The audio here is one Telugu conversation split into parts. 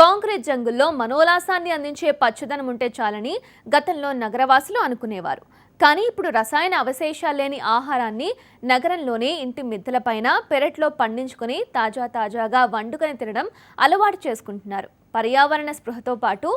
కాంక్రీట్ జంగుల్లో మనోల్లాసాన్ని అందించే పచ్చదనం ఉంటే చాలని గతంలో నగరవాసులు అనుకునేవారు. కానీ ఇప్పుడు రసాయన అవశేషాలు లేని ఆహారాన్ని నగరంలోనే ఇంటి మిద్దలపైన పెరట్లో పండించుకొని తాజా తాజాగా వండుకొని తినడం అలవాటు చేసుకుంటున్నారు. పర్యావరణ స్పృహతో పాటు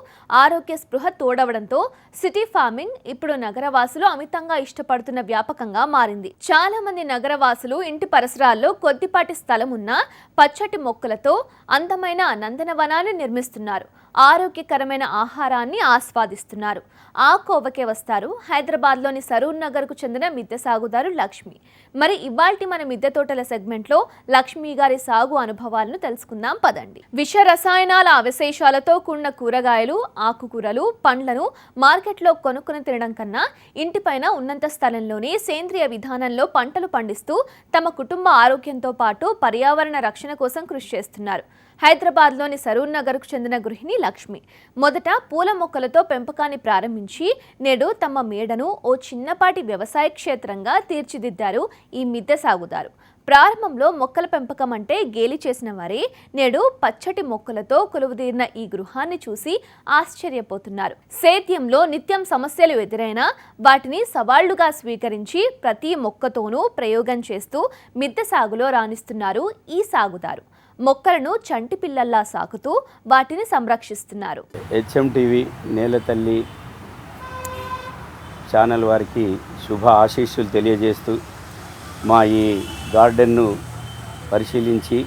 ఆరోగ్య స్పృహ తోడవడంతో సిటీ ఫార్మింగ్ ఇప్పుడు నగరవాసులు అమితంగా ఇష్టపడుతున్న వ్యాపకంగా మారింది. చాలా మంది నగరవాసులు ఇంటి పరిసరాల్లో కొద్దిపాటి స్థలం ఉన్న పచ్చటి మొక్కలతో అందమైన నందనవనాన్ని నిర్మిస్తున్నారు. ఆరోగ్యకరమైన ఆహారాన్ని ఆస్వాదిస్తున్నారు. ఆ కోవకే వస్తారు. హైదరాబాద్లోని సరూర్ నగర్కు చెందిన మిద్దె సాగుదారు లక్ష్మి. మరి ఇవాల్టి మన మిద్దె తోటల సెగ్మెంట్లో లక్ష్మి గారి సాగు అనుభవాలను తెలుసుకుందాం. పదండి. విష రసాయనాల అవశేషాలతో కూడిన కూరగాయలు ఆకుకూరలు పండ్లను మార్కెట్లో కొనుక్కుని తినడం కన్నా ఇంటిపైన ఉన్నంత స్థలంలోనే సేంద్రియ విధానంలో పంటలు పండిస్తూ తమ కుటుంబ ఆరోగ్యంతో పాటు పర్యావరణ రక్షణ కోసం కృషి చేస్తున్నారు. హైదరాబాద్లోని సరూర్ నగర్కు చెందిన గృహిణి లక్ష్మి. మొదట పూల మొక్కలతో పెంపకాన్ని ప్రారంభించి నేడు తమ మేడను ఓ చిన్నపాటి వ్యవసాయ క్షేత్రంగా తీర్చిదిద్దారు ఈ మిద్దె సాగుదారు. ప్రారంభంలో మొక్కల పెంపకం అంటే గేలి చేసిన వారే నేడు పచ్చటి మొక్కలతో కొలువుదీరిన ఈ గృహాన్ని చూసి ఆశ్చర్యపోతున్నారు. సేద్యంలో నిత్యం సమస్యలు ఎదురైనా వాటిని సవాళ్ళుగా స్వీకరించి ప్రతి మొక్కతోనూ ప్రయోగం చేస్తూ మిద్దె సాగులో రాణిస్తున్నారు ఈ సాగుదారు. మొక్కలను చంటి పిల్లల్లా సాకుతూ వాటిని సంరక్షిస్తున్నారు. హెచ్ఎం టీవీ నేలతల్లి ఛానల్ వారికి శుభ ఆశీస్సులు తెలియజేస్తూ మా ఈ గార్డెన్ను పరిశీలించి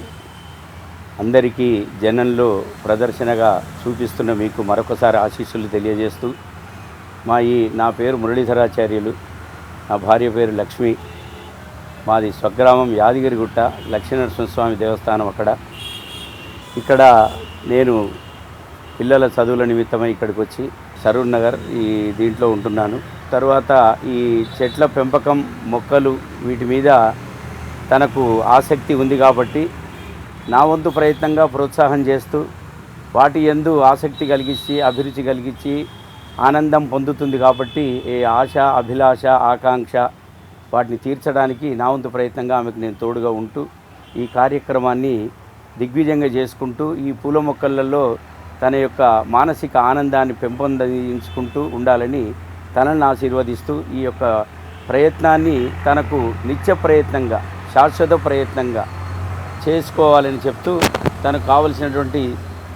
అందరికీ జనంలో ప్రదర్శనగా చూపిస్తున్న మీకు మరొకసారి ఆశీస్సులు తెలియజేస్తూ మా ఈ నా పేరు మురళీధరాచార్యులు నా భార్య పేరు లక్ష్మి. మాది స్వగ్రామం యాదగిరిగుట్ట లక్ష్మీనరసింహస్వామి దేవస్థానం అక్కడ. ఇక్కడ నేను పిల్లల చదువుల నిమిత్తమై ఇక్కడికి వచ్చి సరూర్ నగర్ ఈ దీంట్లో ఉంటున్నాను. తర్వాత ఈ చెట్ల పెంపకం మొక్కలు వీటి మీద తనకు ఆసక్తి ఉంది కాబట్టి నా వంతు ప్రయత్నంగా ప్రోత్సాహం చేస్తూ వాటి ఎందు ఆసక్తి కలిగించి అభిరుచి కలిగించి ఆనందం పొందుతుంది కాబట్టి ఏ ఆశ అభిలాష ఆకాంక్ష వాటిని తీర్చడానికి నా వంతు ప్రయత్నంగా ఆమెకు నేను తోడుగా ఉంటూ ఈ కార్యక్రమాన్ని దిగ్విజయంగా చేసుకుంటూ ఈ పూల మొక్కలలో తన యొక్క మానసిక ఆనందాన్ని పెంపొందించుకుంటూ ఉండాలని తనని ఆశీర్వదిస్తూ ఈ యొక్క ప్రయత్నాన్ని తనకు నిత్య ప్రయత్నంగా శాశ్వత ప్రయత్నంగా చేసుకోవాలని చెప్తూ తనకు కావలసినటువంటి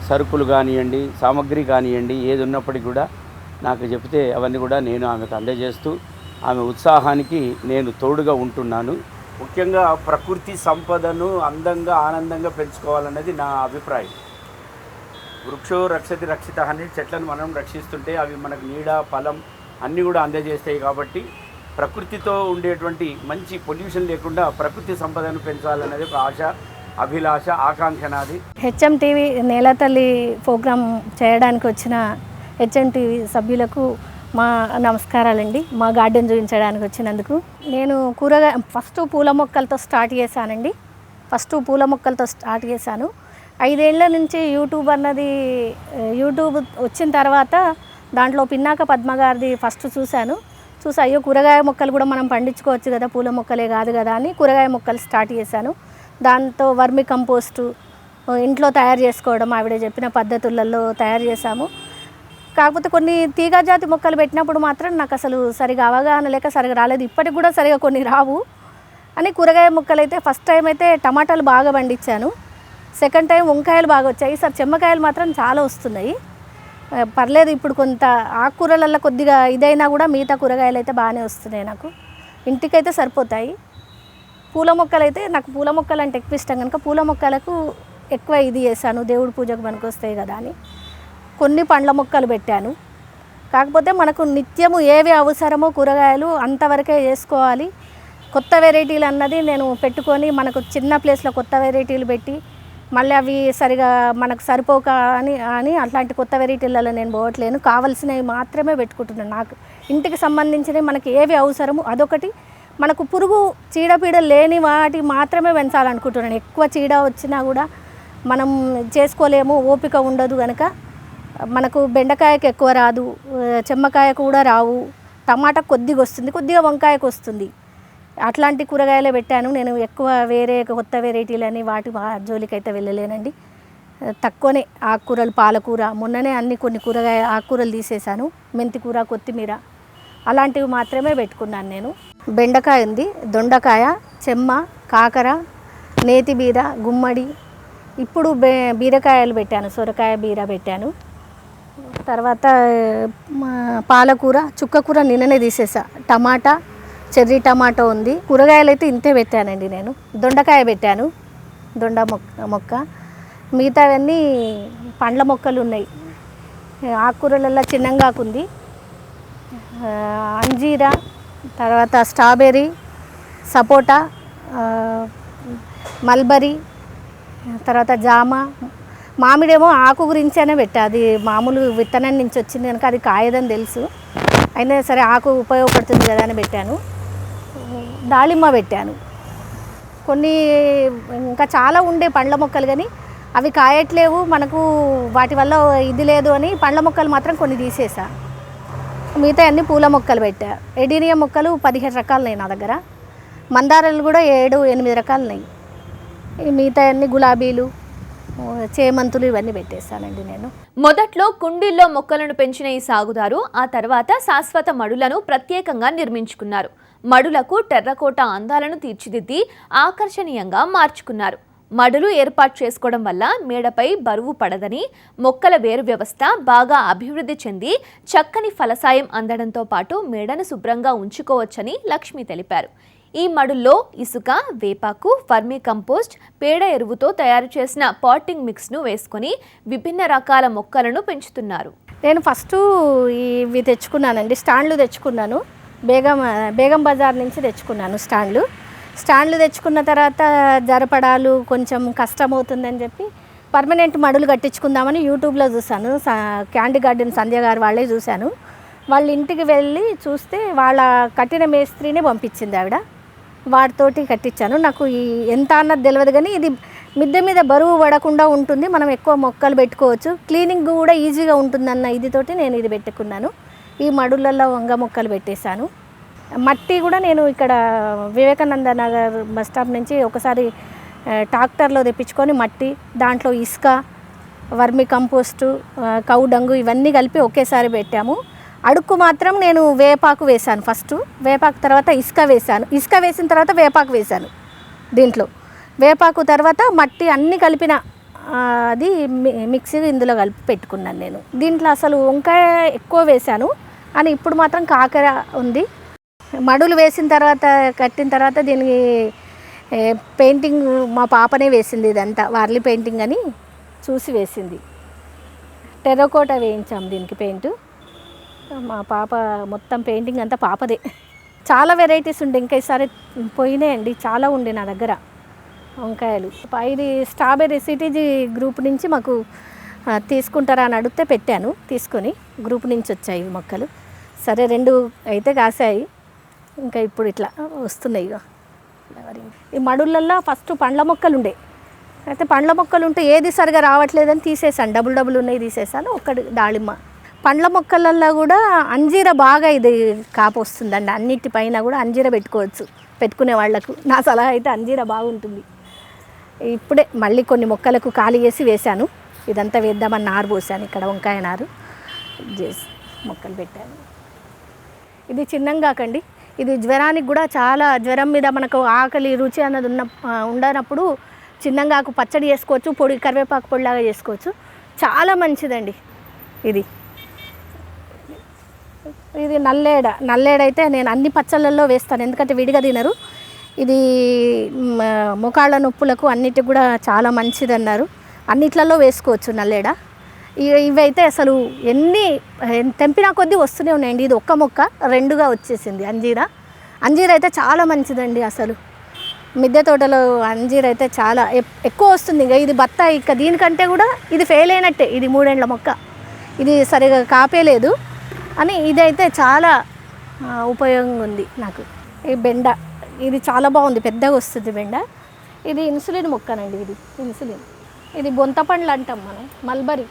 సరుకులు కానివ్వండి సామగ్రి కానివ్వండి ఏది ఉన్నప్పటికీ కూడా నాకు చెప్తే అవన్నీ కూడా నేను ఆమెకు అందజేస్తూ ఆమె ఉత్సాహానికి నేను తోడుగా ఉంటున్నాను. ముఖ్యంగా ప్రకృతి సంపదను అందంగా ఆనందంగా పెంచుకోవాలన్నది నా అభిప్రాయం. వృక్షో రక్షతి రక్షిత అని చెట్లను మనం రక్షిస్తుంటే అవి మనకు నీడ ఫలం అన్నీ కూడా అందజేస్తాయి కాబట్టి ప్రకృతితో ఉండేటువంటి మంచి పొల్యూషన్ లేకుండా ప్రకృతి సంపదను పెంచాలన్నది ఒక ఆశ అభిలాష ఆకాంక్ష నాది. హెచ్ఎం టీవీ నేలతల్లి ప్రోగ్రాం చేయడానికి వచ్చిన హెచ్ఎం టీవీ సభ్యులకు మా నమస్కారాలండి. మా గార్డెన్ చూపించడానికి వచ్చినందుకు. నేను కూరగాయ ఫస్ట్ పూల మొక్కలతో స్టార్ట్ చేశానండి. ఫస్ట్ పూల మొక్కలతో స్టార్ట్ చేశాను. ఐదేళ్ళ నుంచి యూట్యూబ్ అన్నది యూట్యూబ్ వచ్చిన తర్వాత దాంట్లో పిన్నాక పద్మ గారిది ఫస్ట్ చూశాను. చూసి అయ్యో కూరగాయ మొక్కలు కూడా మనం పండించుకోవచ్చు కదా పూల మొక్కలే కాదు కదా అని కూరగాయ మొక్కలు స్టార్ట్ చేశాను. దాంతో వర్మి కంపోస్టు ఇంట్లో తయారు చేసుకోవడం ఆవిడ చెప్పిన పద్ధతులలో తయారు చేశాము. కాకపోతే కొన్ని తీగ జాతి మొక్కలు పెట్టినప్పుడు మాత్రం నాకు అసలు సరిగా అవగాహన లేక సరిగా రాలేదు. ఇప్పటికి కూడా సరిగా కొన్ని రావు. అని కూరగాయ మొక్కలు అయితే ఫస్ట్ టైం అయితే టమాటాలు బాగా పండించాను. సెకండ్ టైం వంకాయలు బాగా వచ్చాయి. సార్ చెమ్మకాయలు మాత్రం చాలా వస్తున్నాయి. పర్లేదు ఇప్పుడు కొంత ఆకుకూరలలో కొద్దిగా ఇదైనా కూడా మిగతా కూరగాయలు అయితే బాగానే వస్తున్నాయి నాకు. ఇంటికైతే సరిపోతాయి. పూల మొక్కలు అయితే నాకు పూల మొక్కలు అంటే ఎక్కువ ఇష్టం. కనుక పూల మొక్కలకు ఎక్కువ ఇది చేశాను. దేవుడి పూజకు పనికొస్తాయి కదా అని. కొన్ని పండ్ల మొక్కలు పెట్టాను. కాకపోతే మనకు నిత్యము ఏవి అవసరమో కూరగాయలు అంతవరకే చేసుకోవాలి కొత్త వెరైటీలు అన్నది నేను పెట్టుకొని మనకు చిన్న ప్లేస్లో కొత్త వెరైటీలు పెట్టి మళ్ళీ అవి సరిగా మనకు సరిపోక అని అని అట్లాంటి కొత్త వెరైటీలలో నేను పోవట్లేను. కావలసినవి మాత్రమే పెట్టుకుంటున్నాను. నాకు ఇంటికి సంబంధించినవి మనకి ఏవి అవసరమో అదొకటి. మనకు పురుగు చీడపీడ లేని వాటి మాత్రమే పెంచాలనుకుంటున్నాను. ఎక్కువ చీడ వచ్చినా కూడా మనం చేసుకోలేము ఓపిక ఉండదు కనుక మనకు బెండకాయకు ఎక్కువ రాదు చెమ్మకాయ కూడా రావు. టమాటా కొద్దిగా వస్తుంది కొద్దిగా వంకాయకు వస్తుంది. అట్లాంటి కూరగాయలే పెట్టాను. నేను ఎక్కువ వేరే కొత్త వెరైటీలని వాటి జోలికైతే వెళ్ళలేనండి. తక్కువనే ఆకుకూరలు పాలకూర. మొన్ననే అన్ని కొన్ని కూరగాయ ఆకుకూరలు తీసేశాను. మెంతి కూర కొత్తిమీర అలాంటివి మాత్రమే పెట్టుకున్నాను నేను. బెండకాయ ఉంది దొండకాయ చెమ్మ కాకర నేతి బీర గుమ్మడి. ఇప్పుడు బే బీరకాయలు పెట్టాను సొరకాయ బీర పెట్టాను. తర్వాత మా పాలకూర చుక్కకూర నిన్ననే తీసేసా. టమాటా చెర్రీ టమాటో ఉంది. కూరగాయలు అయితే ఇంతే పెట్టానండి నేను. దొండకాయ పెట్టాను. దొండ మొక్క మొక్క. మిగతావన్నీ పండ్ల మొక్కలు ఉన్నాయి. ఆకుకూరలలో చిన్నంగాకు ఉంది అంజీరా తర్వాత స్ట్రాబెర్రీ సపోటా మల్బరీ తర్వాత జామ మామిడేమో ఆకు గురించేనే పెట్టా. అది మామూలు విత్తనం నుంచి వచ్చింది కనుక అది కాయదని తెలుసు. అయినా సరే ఆకు ఉపయోగపడుతుంది కదా అని పెట్టాను. దాళిమ్మ పెట్టాను. కొన్ని ఇంకా చాలా ఉండే పండ్ల మొక్కలు కానీ అవి కాయట్లేవు. మనకు వాటి వల్ల ఇది లేదు అని పండ్ల మొక్కలు మాత్రం కొన్ని తీసేసా. మిగతా అన్ని పూల మొక్కలు పెట్టా. ఎడీనియం మొక్కలు పదిహేడు రకాలు ఉన్నాయి నా దగ్గర. మందారాలు కూడా ఏడు ఎనిమిది రకాలు ఉన్నాయి ఈ మిగతా అన్ని గులాబీలు చేమంతులు ఇవన్నీ పెట్టేస్తానండి నేను. మొదట్లో కుండీల్లో మొక్కలను పెంచిన ఈ సాగుదారు ఆ తర్వాత శాశ్వత మడులను ప్రత్యేకంగా నిర్మించుకున్నారు. మడులకు టెర్రకోట అందాలను తీర్చిదిద్ది ఆకర్షణీయంగా మార్చుకున్నారు. మడులు ఏర్పాటు చేసుకోవడం వల్ల మేడపై బరువు పడదని మొక్కల వేరు వ్యవస్థ బాగా అభివృద్ధి చెంది చక్కని ఫలసాయం అందడంతో పాటు మేడను శుభ్రంగా ఉంచుకోవచ్చని లక్ష్మి తెలిపారు. ఈ మడుల్లో ఇసుక వేపాకు వర్మీ కంపోస్ట్ పేడ ఎరువుతో తయారు చేసిన పాటింగ్ మిక్స్ను వేసుకొని విభిన్న రకాల మొక్కలను పెంచుతున్నారు. నేను ఫస్ట్ ఇవి తెచ్చుకున్నానండి స్టాండ్లు తెచ్చుకున్నాను. బేగం బేగం బజార్ నుంచి తెచ్చుకున్నాను స్టాండ్లు. స్టాండ్లు తెచ్చుకున్న తర్వాత జరపడాలు కొంచెం కష్టమవుతుందని చెప్పి పర్మనెంట్ మడులు కట్టించుకుందామని యూట్యూబ్లో చూశాను. క్యాండీ గార్డెన్ సంధ్య గారు వాళ్ళే చూశాను. వాళ్ళ ఇంటికి వెళ్ళి చూస్తే వాళ్ళ కట్టిన మేస్త్రిని పంపించింది ఆవిడ. వాటితోటి కట్టించాను. నాకు ఈ ఎంత అన్నది తెలియదు కానీ ఇది మిద్దె మీద బరువు పడకుండా ఉంటుంది. మనం ఎక్కువ మొక్కలు పెట్టుకోవచ్చు. క్లీనింగ్ కూడా ఈజీగా ఉంటుందన్న ఇదితోటి నేను ఇది పెట్టుకున్నాను. ఈ మడులలో వంగ మొక్కలు పెట్టేశాను. మట్టి కూడా నేను ఇక్కడ వివేకానంద నగర్ బస్ స్టాప్ నుంచి ఒకసారి ట్రాక్టర్లో తెప్పించుకొని మట్టి దాంట్లో ఇసుక వర్మి కంపోస్టు కౌడంగు ఇవన్నీ కలిపి ఒకేసారి పెట్టాము. అడుక్కు మాత్రం నేను వేపాకు వేశాను ఫస్ట్. వేపాకు తర్వాత ఇసుక వేశాను. ఇసుక వేసిన తర్వాత వేపాకు వేశాను దీంట్లో. వేపాకు తర్వాత మట్టి అన్నీ కలిపిన అది మి- మిక్సీ ఇందులో కలిపి పెట్టుకున్నాను నేను. దీంట్లో అసలు వంకాయ ఎక్కువ వేశాను. అని ఇప్పుడు మాత్రం కాకర ఉంది. మడులు వేసిన తర్వాత కట్టిన తర్వాత దీనికి పెయింటింగ్ మా పాపనే వేసింది ఇదంతా. వార్లీ పెయింటింగ్ అని చూసి వేసింది. టెరోకోట వేయించాం దీనికి పెయింట్. మా పాప మొత్తం పెయింటింగ్ అంతా పాపదే. చాలా వెరైటీస్ ఉండే. ఇంకా ఈసారి పోయినాయండి చాలా ఉండే నా దగ్గర వంకాయలు. ఇది స్ట్రాబెర్రీ సిటీజీ గ్రూప్ నుంచి మాకు తీసుకుంటారా అని అడిగితే పెట్టాను. తీసుకొని గ్రూప్ నుంచి వచ్చాయి మొక్కలు. సరే రెండు అయితే కాసాయి. ఇంకా ఇప్పుడు ఇట్లా వస్తున్నాయి ఇక ఈ మడులల్లో ఫస్ట్ పండ్ల మొక్కలు ఉండే. అయితే పండ్ల మొక్కలు ఉంటే ఏది సరిగా రావట్లేదని తీసేసాను డబుల్ డబుల్ ఉన్నాయి తీసేసాను ఒక్కటి దాళిమ్మ పండ్ల మొక్కలల్లో కూడా అంజీర బాగా ఇది కాపు వస్తుందండి. అన్నిటిపైన కూడా అంజీర పెట్టుకోవచ్చు. పెట్టుకునే వాళ్ళకు. నా సలహా అయితే అంజీర బాగుంటుంది. ఇప్పుడే మళ్ళీ కొన్ని మొక్కలకు ఖాళీ చేసి వేశాను. ఇదంతా వేద్దామని నారు పోసాను. ఇక్కడ వంకాయ నారు. చేసి మొక్కలు పెట్టాను. ఇది చిన్నంగాకండి ఇది జ్వరానికి కూడా చాలా జ్వరం మీద మనకు ఆకలి రుచి అన్నది ఉన్న ఉండనప్పుడు చిన్నంగాకు పచ్చడి చేసుకోవచ్చు. పొడి కరివేపాకు పొడిలాగా చేసుకోవచ్చు. చాలా మంచిదండి. ఇది. ఇది నల్లేడ నల్లేడ అయితే నేను అన్ని పచ్చళ్ళల్లో వేస్తాను. ఎందుకంటే విడిగా తినరు. ఇది ముఖాళ్ళ నొప్పులకు అన్నిటికి కూడా చాలా మంచిది అన్నారు అన్నిట్లలో వేసుకోవచ్చు నల్లేడ. ఇవైతే అసలు ఎన్ని తెంపినా కొద్దీ వస్తూనే ఉన్నాయండి. ఇది ఒక్క మొక్క రెండుగా వచ్చేసింది అంజీరా. అంజీర అయితే చాలా మంచిదండి అసలు. మిద్దె తోటలో అంజీర్ అయితే చాలా ఎక్కువ వస్తుంది. ఇంకా ఇది బత్త ఇక దీనికంటే కూడా ఇది ఫెయిల్ అయినట్టే. ఇది మూడేండ్ల మొక్క. ఇది సరిగా కాపేలేదు అని ఇదైతే చాలా ఉపయోగంగా ఉంది నాకు. ఈ బెండ ఇది చాలా బాగుంది పెద్దగా వస్తుంది బెండ. ఇది ఇన్సులిన్ మొక్కనండి ఇది ఇన్సులిన్. ఇది బొంత పండ్లు అంటాం మనం మల్బరీ.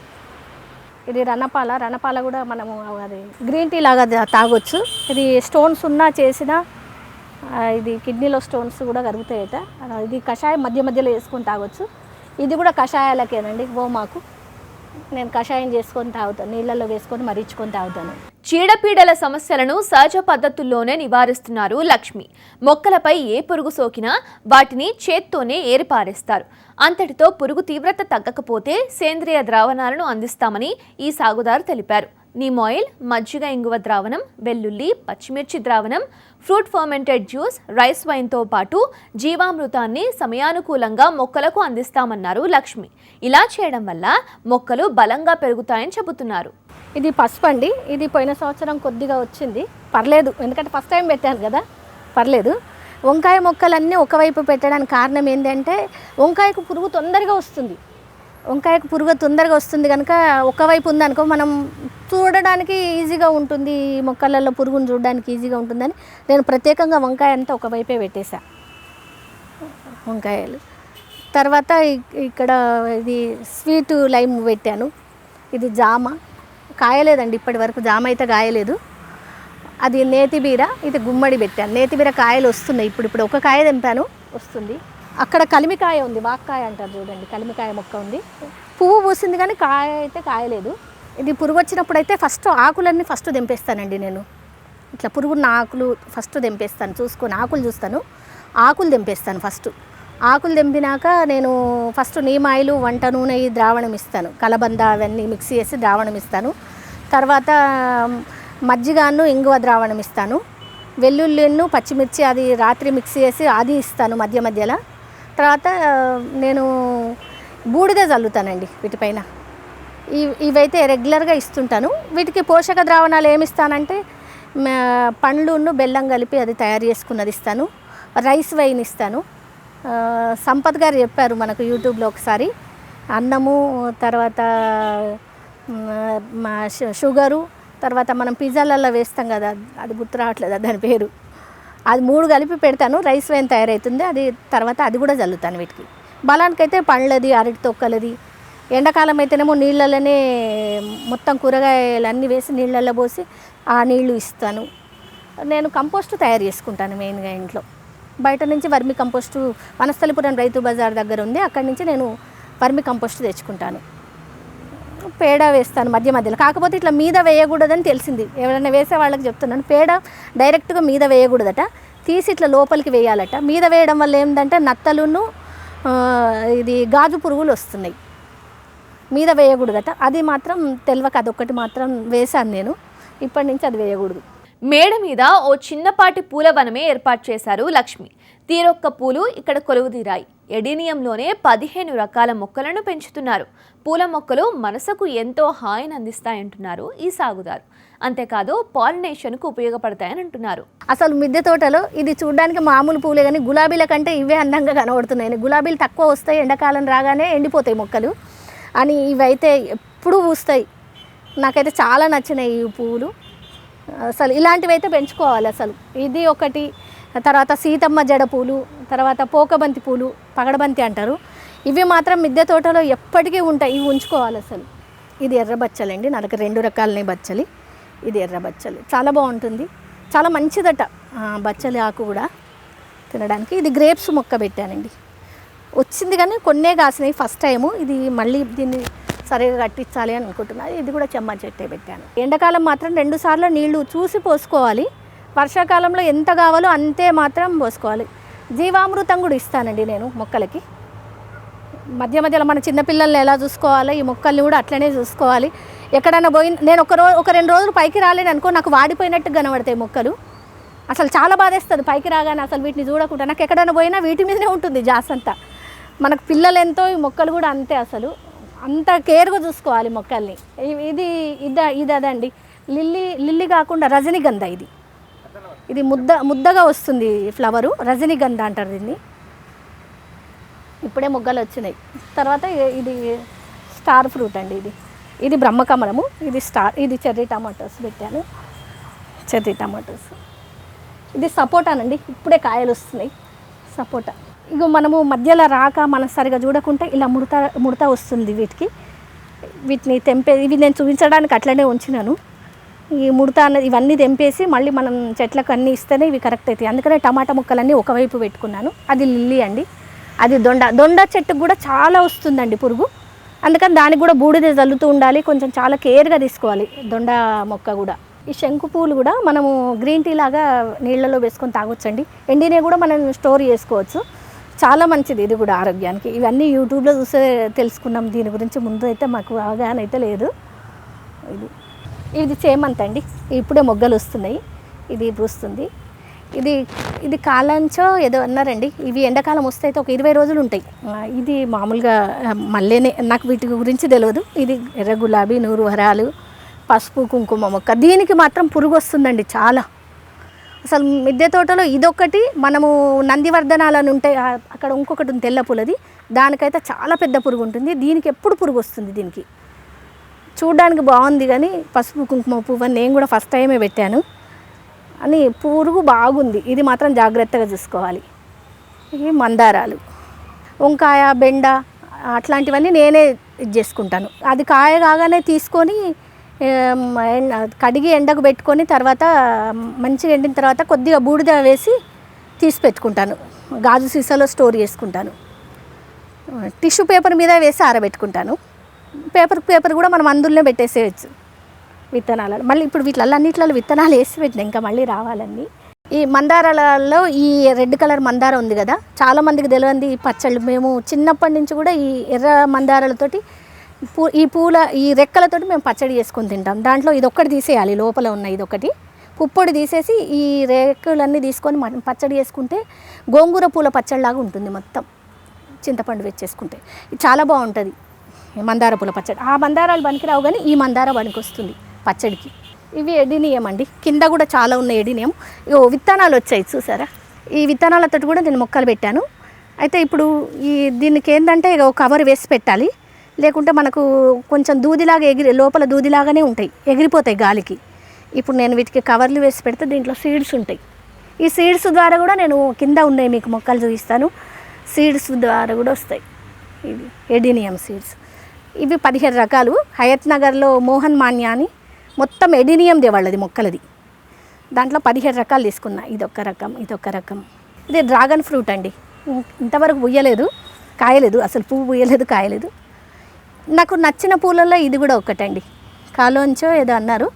ఇది రణపాల రణపాల కూడా మనము అది గ్రీన్ టీ లాగా తాగొచ్చు. ఇది స్టోన్స్ ఉన్నా చేసిన ఇది కిడ్నీలో స్టోన్స్ కూడా కరుగుతాయట. ఇది కషాయం మధ్య మధ్యలో వేసుకొని తాగొచ్చు. ఇది కూడా కషాయాలకేనండి గోమాకు. నేను కషాయం చేసుకొని తాగుతాను నీళ్ళల్లో వేసుకొని మరిచుకొని తాగుతాను. చీడపీడల సమస్యలను సహజ పద్ధతుల్లోనే నివారిస్తున్నారు లక్ష్మి. మొక్కలపై ఏ పురుగు సోకినా వాటిని చేత్తోనే ఏరిపారేస్తారు. అంతటితో పురుగు తీవ్రత తగ్గకపోతే సేంద్రియ ద్రావణాలను అందిస్తామని ఈ సాగుదారు తెలిపారు. నీమ్ ఆయిల్ మజ్జిగ ఇంగువ ద్రావణం వెల్లుల్లి పచ్చిమిర్చి ద్రావణం ఫ్రూట్ ఫర్మెంటెడ్ జ్యూస్ రైస్ వైన్తో పాటు జీవామృతాన్ని సమయానుకూలంగా మొక్కలకు అందిస్తామన్నారు లక్ష్మి. ఇలా చేయడం వల్ల మొక్కలు బలంగా పెరుగుతాయని చెబుతున్నారు. ఇది పసుపు అండి. ఇది పోయిన సంవత్సరం కొద్దిగా వచ్చింది. పర్లేదు. ఎందుకంటే ఫస్ట్ టైం పెట్టాను కదా. పర్లేదు. వంకాయ మొక్కలన్నీ ఒకవైపు పెట్టడానికి కారణం ఏంటంటే వంకాయకు పురుగు తొందరగా వస్తుంది. వంకాయకు పురుగు తొందరగా వస్తుంది కనుక ఒకవైపు ఉందనుకో మనం చూడడానికి ఈజీగా ఉంటుంది ఈ మొక్కలలో పురుగును చూడడానికి ఈజీగా ఉంటుందని నేను ప్రత్యేకంగా వంకాయ అంతా ఒకవైపే పెట్టేశా. వంకాయలు. తర్వాత ఇక్కడ ఇది స్వీట్ లైమ్ పెట్టాను. ఇది జామ. కాయలేదండి ఇప్పటి వరకు జామ అయితే కాయలేదు. అది నేతిబీర ఇది గుమ్మడి పెట్టాను. నేతిబీర కాయలు వస్తున్నాయి ఇప్పుడు ఇప్పుడు ఒక కాయ తెంపాను. వస్తుంది. అక్కడ కలిమికాయ ఉంది వాక్కాయ అంటారు చూడండి కలిమికాయ మొక్క ఉంది. పువ్వు పూసింది కానీ కాయ అయితే కాయలేదు. ఇది పురుగు వచ్చినప్పుడు అయితే ఫస్ట్ ఆకులన్నీ ఫస్ట్ దింపేస్తానండి నేను. ఇట్లా పురుగున్న ఆకులు ఫస్ట్ తెంపేస్తాను చూసుకొని ఆకులు చూస్తాను. ఆకులు దింపేస్తాను ఫస్ట్ ఆకులు దింపినాక నేను ఫస్ట్ నీమాయిలు వంట నూనె ఈ ద్రావణం ఇస్తాను. కలబంద అవన్నీ మిక్సీ చేసి ద్రావణం ఇస్తాను. తర్వాత మజ్జిగాను ఇంగువ ద్రావణం ఇస్తాను. వెల్లుల్లిను పచ్చిమిర్చి అది రాత్రి మిక్సీ చేసి అది ఇస్తాను మధ్య మధ్యలో. తర్వాత నేను బూడిద చల్లుతానండి వీటిపైన. ఇవి ఇవైతే రెగ్యులర్గా ఇస్తుంటాను. వీటికి పోషక ద్రావణాలు ఏమి ఇస్తానంటే పండ్లును బెల్లం కలిపి అది తయారు చేసుకున్నది ఇస్తాను. రైస్ వైన్ ఇస్తాను. సంపత్ గారు చెప్పారు మనకు యూట్యూబ్లో ఒకసారి. అన్నము తర్వాత మా షు- షుగరు తర్వాత మనం పిజ్జాలలో వేస్తాం కదా అది గుర్తు రావట్లేదు దాని పేరు? అది మూడు కలిపి పెడతాను రైస్ వైన్ తయారవుతుంది అది తర్వాత అది కూడా చల్లుతాను వీటికి. బలానికైతే పండ్లది అరటి తొక్కలది. ఎండాకాలం అయితేనేమో నీళ్ళలోనే మొత్తం కూరగాయలు అన్నీ వేసి నీళ్ళల్లో పోసి ఆ నీళ్ళు ఇస్తాను. నేను కంపోస్ట్ తయారు చేసుకుంటాను మెయిన్గా ఇంట్లో. బయట నుంచి వర్మి కంపోస్టు వనస్థలిపురం రైతు బజార్ దగ్గర ఉంది అక్కడి నుంచి నేను వర్మి కంపోస్ట్ తెచ్చుకుంటాను. పేడ వేస్తాను మధ్య మధ్యలో. కాకపోతే ఇట్లా మీద వేయకూడదని తెలిసింది. ఎవరైనా వేసే వాళ్ళకి చెప్తున్నాను. పేడ డైరెక్ట్గా మీద వేయకూడదట. తీసి ఇట్లా లోపలికి వేయాలట. మీద వేయడం వల్ల ఏంటంటే నత్తలును ఇది గాజు పురుగులు వస్తున్నాయి. మీద వేయకూడదట. అది మాత్రం తెలియక అదొక్కటి మాత్రం వేశాను నేను. ఇప్పటి నుంచి అది వేయకూడదు. మేడ మీద ఓ చిన్నపాటి పూల వనమే ఏర్పాటు చేశారు లక్ష్మి. తీరొక్క పూలు ఇక్కడ కొలువుదీరాయి. ఎడీనియంలోనే పదిహేను రకాల మొక్కలను పెంచుతున్నారు. పూల మొక్కలు మనసుకు ఎంతో హాయిని అందిస్తాయంటున్నారు ఈ సాగుదారు. అంతేకాదు పాలినేషన్కు ఉపయోగపడతాయని అంటున్నారు. అసలు మిద్దె తోటలో ఇది చూడడానికి మామూలు పూలే కానీ గులాబీల కంటే ఇవే అందంగా కనబడుతున్నాయి. గులాబీలు తక్కువ వస్తాయి ఎండాకాలం రాగానే ఎండిపోతాయి మొక్కలు. అని ఇవైతే ఎప్పుడూ పూస్తాయి నాకైతే చాలా నచ్చినాయి ఈ పువ్వులు అసలు ఇలాంటివి అయితే పెంచుకోవాలి అసలు. ఇది ఒకటి. తర్వాత సీతమ్మ జడ పూలు తర్వాత పోకబంతి పూలు పగడబంతి అంటారు. ఇవి మాత్రం మిద్దె తోటలో ఎప్పటికీ ఉంటాయి ఇవి ఉంచుకోవాలి అసలు. ఇది ఎర్ర బచ్చలండి నాకు రెండు రకాలనే బచ్చలి. ఇది ఎర్ర బచ్చలి. చాలా బాగుంటుంది. చాలా మంచిదట బచ్చలి ఆకు కూడా తినడానికి. ఇది గ్రేప్స్ మొక్క పెట్టానండి. వచ్చింది కానీ కొన్నే కాసినాయి ఫస్ట్ టైము. ఇది మళ్ళీ దీన్ని సరిగా కట్టించాలి అని అనుకుంటున్నాను ఇది కూడా చెమ్మ చెట్టే పెట్టాను. ఎండాకాలం మాత్రం రెండు సార్లు నీళ్ళు చూసి పోసుకోవాలి. వర్షాకాలంలో ఎంత కావాలో అంతే మాత్రం పోసుకోవాలి. జీవామృతం కూడా ఇస్తానండి నేను మొక్కలకి. మధ్య మధ్యలో మన చిన్నపిల్లల్ని ఎలా చూసుకోవాలి ఈ మొక్కల్ని కూడా అట్లనే చూసుకోవాలి. ఎక్కడైనా పోయి నేను ఒక రోజు ఒక రెండు రోజులు పైకి రాలేను అనుకో నాకు వాడిపోయినట్టు కనబడతాయి మొక్కలు. అసలు చాలా బాధేస్తుంది పైకి రాగానే అసలు వీటిని చూడకుండా. నాకు ఎక్కడైనా పోయినా వీటి మీదనే ఉంటుంది జాస్ అంతా. మనకు పిల్లలు ఎంతో ఈ మొక్కలు కూడా అంతే అసలు. అంత కేర్గా చూసుకోవాలి మొక్కల్ని. ఇది ఇద ఇది అదండి లిల్లీ లిల్లీ కాకుండా రజనీగంధ ఇది. ఇది ముద్ద ముద్దగా వస్తుంది ఫ్లవరు రజనీగంధ అంటారు దీన్ని. ఇప్పుడే మొగ్గలు వచ్చినాయి. తర్వాత ఇది స్టార్ ఫ్రూట్ అండి ఇది. ఇది బ్రహ్మకమలము. ఇది స్టార్ ఇది చెర్రీ టమాటోస్ పెట్టాను. Cherry tomatoes. ఇది సపోటానండి ఇప్పుడే కాయలు వస్తున్నాయి. సపోటా. ఇక మనము మధ్యలో రాక మనం సరిగా చూడకుంటే ఇలా ముడత ముడత వస్తుంది వీటికి. వీటిని తెంపే ఇవి నేను చూపించడానికి అట్లనే ఉంచినాను. ఈ ముడత అన్నది ఇవన్నీ తెంపేసి మళ్ళీ మనం చెట్లకు అన్నీ ఇస్తేనే ఇవి కరెక్ట్ అవుతాయి. అందుకనే టమాటా ముక్కలన్నీ ఒకవైపు పెట్టుకున్నాను. అది లిల్లీ అండి. అది దొండ దొండ చెట్టుకు కూడా చాలా వస్తుందండి పురుగు. అందుకని దానికి కూడా బూడిద చల్లుతూ ఉండాలి. కొంచెం చాలా కేర్గా తీసుకోవాలి దొండ మొక్క కూడా. ఈ శంకు పూలు కూడా మనము గ్రీన్ టీ లాగా నీళ్ళలో వేసుకొని తాగొచ్చండి. ఎండినే కూడా మనం స్టోర్ చేసుకోవచ్చు. చాలా మంచిది ఇది కూడా ఆరోగ్యానికి. ఇవన్నీ యూట్యూబ్లో చూసే తెలుసుకున్నాం. దీని గురించి ముందు అయితే మాకు అవగాహన అయితే లేదు. ఇది. ఇది చేయమంతండి అండి ఇప్పుడే మొగ్గలు వస్తున్నాయి. ఇది పూస్తుంది. ఇది ఇది కాలంచో ఏదో అన్నారండి. ఇవి ఎండాకాలం వస్తే అయితే ఒక ఇరవై రోజులు ఉంటాయి. ఇది మామూలుగా మళ్ళీనే నాకు వీటి గురించి తెలియదు ఇది ఎర్ర గులాబీ నూరు వరాలు పసుపు కుంకుమ మొక్క. దీనికి మాత్రం పురుగు వస్తుందండి చాలా. అసలు మిద్దె తోటలో ఇదొకటి మనము నందివర్ధనాలని ఉంటాయి అక్కడ ఇంకొకటి ఉంది తెల్ల పూలది దానికైతే చాలా పెద్ద పురుగు ఉంటుంది. దీనికి ఎప్పుడు పురుగు వస్తుంది దీనికి? చూడడానికి బాగుంది కానీ పసుపు కుంకుమ పువ్వు అని నేను కూడా ఫస్ట్ టైమే పెట్టాను. అని పురుగు బాగుంది. ఇది మాత్రం జాగ్రత్తగా చూసుకోవాలి. ఇవి మందారాలు. వంకాయ బెండ అట్లాంటివన్నీ నేనే ఇది చేసుకుంటాను. అది కాయ కాగానే తీసుకొని కడిగి ఎండకు పెట్టుకొని తర్వాత మంచిగా ఎండిన తర్వాత కొద్దిగా బూడిద వేసి తీసి పెట్టుకుంటాను. గాజు సీసాలో స్టోర్ చేసుకుంటాను. టిష్యూ పేపర్ మీద వేసి ఆరబెట్టుకుంటాను. పేపర్ పేపర్ కూడా మనం అందులోనే పెట్టేసేయచ్చు విత్తనాలు మళ్ళీ ఇప్పుడు వీటిలో అన్నిట్లలో విత్తనాలు వేసి పెట్టినా ఇంకా మళ్ళీ రావాలండి. ఈ మందారాలలో ఈ రెడ్ కలర్ మందార ఉంది కదా చాలామందికి తెలియంది ఈ పచ్చళ్ళు. మేము చిన్నప్పటి నుంచి కూడా ఈ ఎర్ర మందారాలతోటి పూ ఈ పూల ఈ రెక్కలతోటి మేము పచ్చడి చేసుకొని తింటాం. దాంట్లో ఇది ఒక్కటి తీసేయాలి లోపల ఉన్న ఇది ఒకటి పుప్పొడి తీసేసి ఈ రేకులన్నీ తీసుకొని మనం పచ్చడి చేసుకుంటే గోంగూర పూల పచ్చడిలాగా ఉంటుంది మొత్తం. చింతపండు వేసేసుకుంటే చాలా బాగుంటుంది. మందార పూల పచ్చడి. ఆ మందారాలు పనికిరావు కానీ ఈ మందార పనికి వస్తుంది పచ్చడికి. ఇవి ఎడినియం అండి కింద కూడా చాలా ఉన్నాయి ఎడినియం. ఇగో విత్తనాలు వచ్చాయి చూసారా? ఈ విత్తనాలతో కూడా నేను మొక్కలు పెట్టాను. అయితే ఇప్పుడు ఈ దీనికి ఏంటంటే ఒక కవర్ వేసి పెట్టాలి. లేకుంటే మనకు కొంచెం దూదిలాగా ఎగిరి లోపల దూదిలాగానే ఉంటాయి. ఎగిరిపోతాయి గాలికి. ఇప్పుడు నేను వీటికి కవర్లు వేసి పెడితే దీంట్లో సీడ్స్ ఉంటాయి. ఈ సీడ్స్ ద్వారా కూడా నేను కింద ఉన్నాయి మీకు మొక్కలు చూపిస్తాను. సీడ్స్ ద్వారా కూడా వస్తాయి. ఇది ఎడినియం సీడ్స్. ఇవి పదిహేడు రకాలు. హయత్ నగర్లో మోహన్ మాన్యా అని మొత్తం ఎడినియం వాళ్ళది మొక్కలది. దాంట్లో పదిహేడు రకాలు తీసుకున్నా. ఇదొక రకం ఇదొక రకం. ఇది డ్రాగన్ ఫ్రూట్ అండి. ఇంతవరకు పుయ్యలేదు కాయలేదు అసలు పువ్వు పుయ్యలేదు కాయలేదు. నాకు నచ్చిన పూలలో ఇది కూడా ఒకటండి. కాలోంచో ఏదో అన్నారు.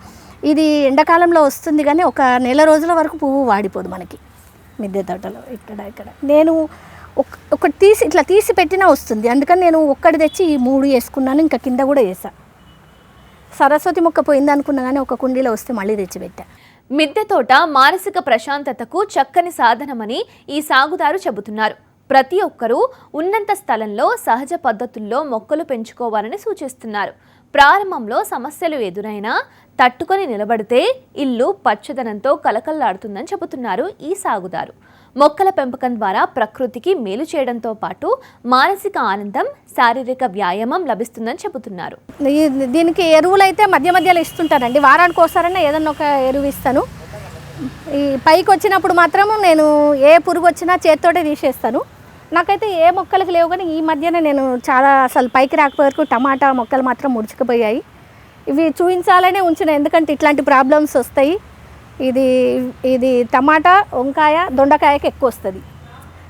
ఇది ఎండాకాలంలో వస్తుంది కానీ ఒక నెల రోజుల వరకు పువ్వు వాడిపోదు మనకి. మిద్దె తోటలో ఇక్కడ ఇక్కడ. నేను ఒకటి తీసి ఇట్లా తీసి పెట్టినా వస్తుంది. అందుకని నేను ఒక్కటి తెచ్చి ఈ మూడు వేసుకున్నాను ఇంకా కింద కూడా వేసా. సరస్వతి మొక్క పోయింది అనుకున్నా కానీ ఒక కుండీలో వస్తే మళ్ళీ తెచ్చిపెట్టా మిద్దె తోట మానసిక ప్రశాంతతకు చక్కని సాధనమని ఈ సాగుదారు చెబుతున్నారు. ప్రతి ఒక్కరూ ఉన్నంత స్థలంలో సహజ పద్ధతుల్లో మొక్కలు పెంచుకోవాలని సూచిస్తున్నారు. ప్రారంభంలో సమస్యలు ఎదురైనా తట్టుకొని నిలబడితే ఇల్లు పచ్చదనంతో కలకల్లాడుతుందని చెబుతున్నారు ఈ సాగుదారు. మొక్కల పెంపకం ద్వారా ప్రకృతికి మేలు చేయడంతో పాటు మానసిక ఆనందం శారీరక వ్యాయామం లభిస్తుందని చెబుతున్నారు. ఈ- దీనికి ఎరువులు అయితే మధ్య మధ్యలో ఇస్తుంటానండి వారానికి ఒకసారైనా ఏదన్నా ఒక ఎరువు ఇస్తాను. ఈ పైకి వచ్చినప్పుడు మాత్రం నేను ఏ పురుగు వచ్చినా చేత్తోటే తీసేస్తాను. నాకైతే ఏ మొక్కలకు లేవు కానీ ఈ మధ్యన నేను చాలా అసలు పైకి రాకపోయేకు టమాటా మొక్కలు మాత్రం ముడుచుకుపోయాయి. ఇవి చూపించాలనే ఉంచిన ఎందుకంటే ఇట్లాంటి ప్రాబ్లమ్స్ వస్తాయి. ఇది ఇది టమాటా వంకాయ దొండకాయకి ఎక్కువ వస్తుంది.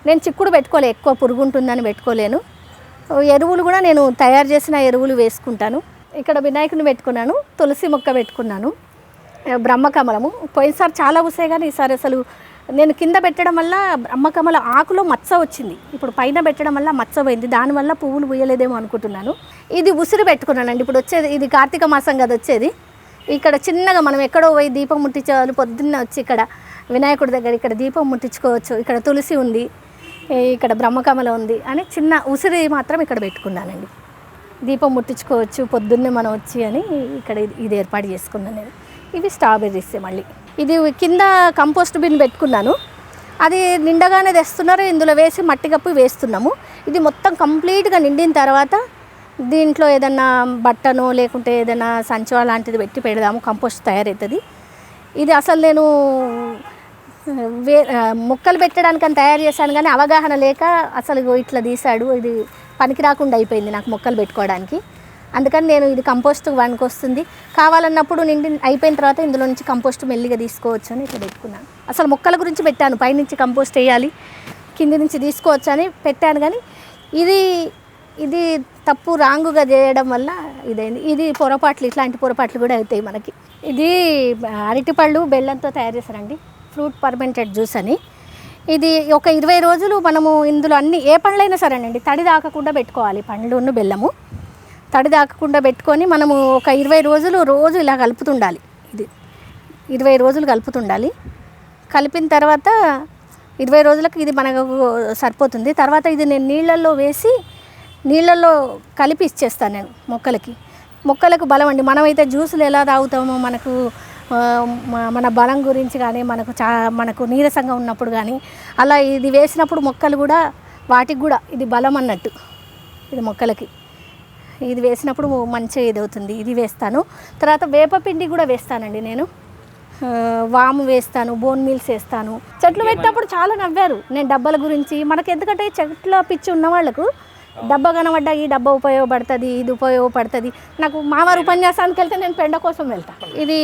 నేను చిక్కుడు పెట్టుకోలే ఎక్కువ పురుగు ఉంటుందని పెట్టుకోలేను. ఎరువులు కూడా నేను తయారు చేసిన ఎరువులు వేసుకుంటాను. ఇక్కడ వినాయకుని పెట్టుకున్నాను తులసి మొక్క పెట్టుకున్నాను బ్రహ్మకమలము. పోయినసారి చాలా పూసాయి కానీ ఈసారి అసలు నేను కింద పెట్టడం వల్ల బ్రహ్మకమల ఆకులో మచ్చ వచ్చింది. ఇప్పుడు పైన పెట్టడం వల్ల మచ్చ పోయింది. దానివల్ల పువ్వులు పూయలేదేమో అనుకుంటున్నాను. ఇది ఉసిరి పెట్టుకున్నానండి. ఇప్పుడు వచ్చేది ఇది కార్తీక మాసం కదా వచ్చేది. ఇక్కడ చిన్నగా మనం ఎక్కడో పోయి దీపం ముట్టించాలి పొద్దున్న వచ్చి ఇక్కడ వినాయకుడి దగ్గర ఇక్కడ దీపం ముట్టించుకోవచ్చు. ఇక్కడ తులసి ఉంది ఇక్కడ బ్రహ్మకమల ఉంది అని చిన్న ఉసిరి మాత్రం ఇక్కడ పెట్టుకున్నానండి. దీపం ముట్టించుకోవచ్చు పొద్దున్నే మనం వచ్చి అని ఇక్కడ ఇది- ఇది ఏర్పాటు చేసుకున్నాను నేను. ఇవి స్ట్రాబెర్రీస్ మళ్ళీ. ఇది కింద కంపోస్ట్ బిన్ పెట్టుకున్నాను. అది నిండగానే తెస్తున్నారు ఇందులో వేసి మట్టి కప్పి వేస్తున్నాము. ఇది మొత్తం కంప్లీట్గా నిండిన తర్వాత దీంట్లో ఏదన్నా బట్టనో లేకుంటే ఏదైనా సంచో లాంటిది పెట్టి పెడదాము కంపోస్ట్ తయారవుతుంది ఇది అసలు నేను వే మొక్కలు పెట్టడానికి అని తయారు చేశాను కానీ అవగాహన లేక అసలు ఇట్లా తీశాడు. ఇది పనికి రాకుండా అయిపోయింది నాకు మొక్కలు పెట్టుకోవడానికి. అందుకని నేను ఇది కంపోస్ట్ వస్తుంది కావాలన్నప్పుడు నిండి అయిపోయిన తర్వాత ఇందులో నుంచి కంపోస్ట్ మెల్లిగా తీసుకోవచ్చు అని ఇట్లా పెట్టుకున్నాను. అసలు మొక్కల గురించి పెట్టాను పైనుంచి కంపోస్ట్ వేయాలి కింది నుంచి తీసుకోవచ్చు అని పెట్టాను కానీ ఇది ఇది తప్పు రాంగుగా చేయడం వల్ల ఇదైంది. ఇది పొరపాట్లు ఇట్లాంటి పొరపాట్లు కూడా అవుతాయి మనకి. ఇది అరటిపళ్ళు బెల్లంతో తయారు చేస్తారండి ఫ్రూట్ పర్మెంటెడ్ జ్యూస్ అని. ఇది ఒక ఇరవై రోజులు మనము ఇందులో అన్ని ఏ పండ్లైనా సరేనండి తడి దాకకుండా పెట్టుకోవాలి పండ్లును బెల్లము. తడి దాకకుండా పెట్టుకొని మనము ఒక ఇరవై రోజులు రోజు ఇలా కలుపుతుండాలి. ఇది ఇరవై రోజులు కలుపుతుండాలి. కలిపిన తర్వాత ఇరవై రోజులకు ఇది మనకు సరిపోతుంది. తర్వాత ఇది నేను నీళ్ళల్లో వేసి నీళ్ళల్లో కలిపి ఇచ్చేస్తాను నేను మొక్కలకి. మొక్కలకు బలం అండి. మనమైతే జ్యూసులు ఎలా తాగుతామో మనకు మన బలం గురించి కానీ మనకు చా మనకు నీరసంగా ఉన్నప్పుడు కానీ అలా ఇది వేసినప్పుడు మొక్కలు కూడా వాటికి కూడా ఇది బలం అన్నట్టు. ఇది మొక్కలకి. ఇది వేసినప్పుడు మంచిగా ఇది అవుతుంది ఇది వేస్తాను. తర్వాత వేపపిండి కూడా వేస్తానండి నేను. వాము వేస్తాను బోన్ మీల్స్ వేస్తాను. చెట్లు పెట్టినప్పుడు చాలా నవ్వారు. నేను డబ్బాల గురించి మనకి ఎందుకంటే చెట్ల పిచ్చి ఉన్న వాళ్ళకు డబ్బా కనబడ్డా ఈ డబ్బా ఉపయోగపడుతుంది ఇది ఉపయోగపడుతుంది. నాకు మావారి ఉపన్యాసానికి వెళ్తే నేను పెండ కోసం వెళ్తాను ఇది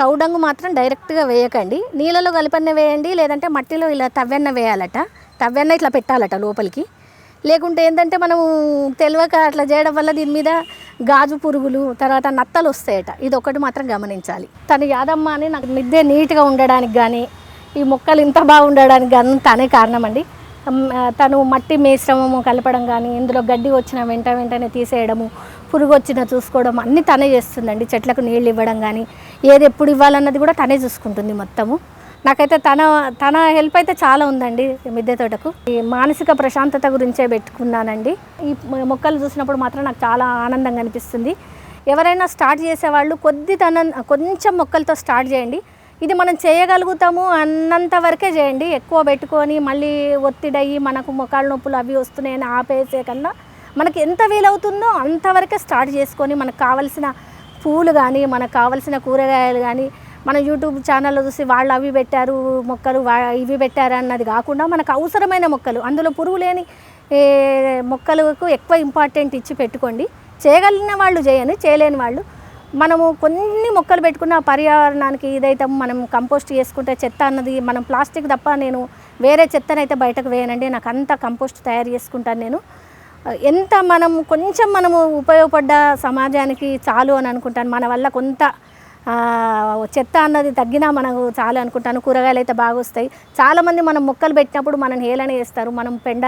కౌడంగు మాత్రం డైరెక్ట్గా వేయకండి. నీళ్ళలో కలిపన్న వేయండి లేదంటే మట్టిలో ఇలా తవ్వెన్న వేయాలట. తవ్వెన్న ఇట్లా పెట్టాలట లోపలికి. లేకుంటే ఏంటంటే మనము తెలియక అట్లా చేయడం వల్ల దీని మీద గాజు పురుగులు తర్వాత నత్తలు వస్తాయట. ఇది ఒకటి మాత్రం గమనించాలి. తను యాదమ్మ అని నాకు మిద్దె నీట్గా ఉండడానికి కానీ ఈ మొక్కలు ఇంత బాగా ఉండడానికి కానీ తనే కారణం అండి. తను మట్టి మిశ్రమము కలపడం కానీ ఇందులో గడ్డి వచ్చిన వెంట వెంటనే తీసేయడము పురుగు వచ్చిన చూసుకోవడం అన్నీ తనే చేస్తుందండి. చెట్లకు నీళ్ళు ఇవ్వడం కానీ ఏది ఎప్పుడు ఇవ్వాలన్నది కూడా తనే చూసుకుంటుంది మొత్తము. నాకైతే తన తన హెల్ప్ అయితే చాలా ఉందండి మిద్దె తోటకు. ఈ మానసిక ప్రశాంతత గురించే పెట్టుకున్నానండి. ఈ మొక్కలు చూసినప్పుడు మాత్రం నాకు చాలా ఆనందంగా అనిపిస్తుంది. ఎవరైనా స్టార్ట్ చేసేవాళ్ళు కొద్ది తన కొంచెం మొక్కలతో స్టార్ట్ చేయండి. ఇది మనం చేయగలుగుతాము అన్నంత వరకే చేయండి. ఎక్కువ పెట్టుకొని మళ్ళీ ఒత్తిడయ్యి మనకు మొకాళ్ళ నొప్పులు అవి వస్తున్నాయని ఆపేసే కన్నా మనకి ఎంత వీలవుతుందో అంతవరకే స్టార్ట్ చేసుకొని మనకు కావలసిన పూలు కానీ మనకు కావలసిన కూరగాయలు కానీ మన యూట్యూబ్ ఛానల్లో చూసి వాళ్ళు అవి పెట్టారు మొక్కలు ఇవి పెట్టారు అన్నది కాకుండా మనకు అవసరమైన మొక్కలు అందులో పురుగు లేని మొక్కలకు ఎక్కువ ఇంపార్టెంట్ ఇచ్చి పెట్టుకోండి. చేయగలిగిన వాళ్ళు చేయని చేయలేని వాళ్ళు మనము కొన్ని మొక్కలు పెట్టుకున్న పర్యావరణానికి ఇదైతే మనం కంపోస్ట్ చేసుకుంటే చెత్త అన్నది మనం ప్లాస్టిక్ తప్ప నేను వేరే చెత్తనైతే బయటకు వేయనండి. నాకు అంత కంపోస్ట్ తయారు చేసుకుంటాను నేను. ఎంత మనం కొంచెం మనము ఉపయోగపడ్డ సమాజానికి చాలు అని అనుకుంటాను. మన వల్ల కొంత చెత్త అన్నది తగ్గినా మనకు చాలు అనుకుంటాను. కూరగాయలు అయితే బాగా వస్తాయి. చాలామంది మనం మొక్కలు పెట్టినప్పుడు మనం హేళన చేస్తారు. మనం పెండ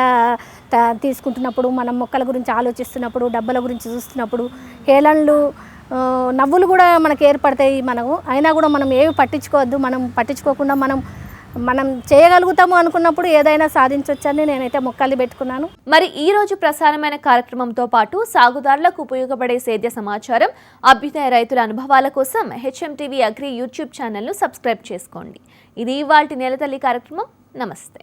తీసుకుంటున్నప్పుడు మనం మొక్కల గురించి ఆలోచిస్తున్నప్పుడు డబ్బల గురించి చూస్తున్నప్పుడు హేళనలు నవ్వులు కూడా మనకు ఏర్పడతాయి మనకు. అయినా కూడా మనం ఏవి పట్టించుకోవద్దు. మనం పట్టించుకోకుండా మనం మనం చేయగలుగుతాము అనుకున్నప్పుడు ఏదైనా సాధించవచ్చని నేనైతే మొక్కలు పెట్టుకున్నాను. మరి ఈ రోజు ప్రసారమైన కార్యక్రమంతో పాటు సాగుదారులకు ఉపయోగపడే సేద్య సమాచారం అభ్యుదయ రైతుల అనుభవాల కోసం హెచ్ఎంటీవీ అగ్రి యూట్యూబ్ ఛానల్ను సబ్స్క్రైబ్ చేసుకోండి. ఇది ఇవాళ నెలతల్లి కార్యక్రమం. నమస్తే.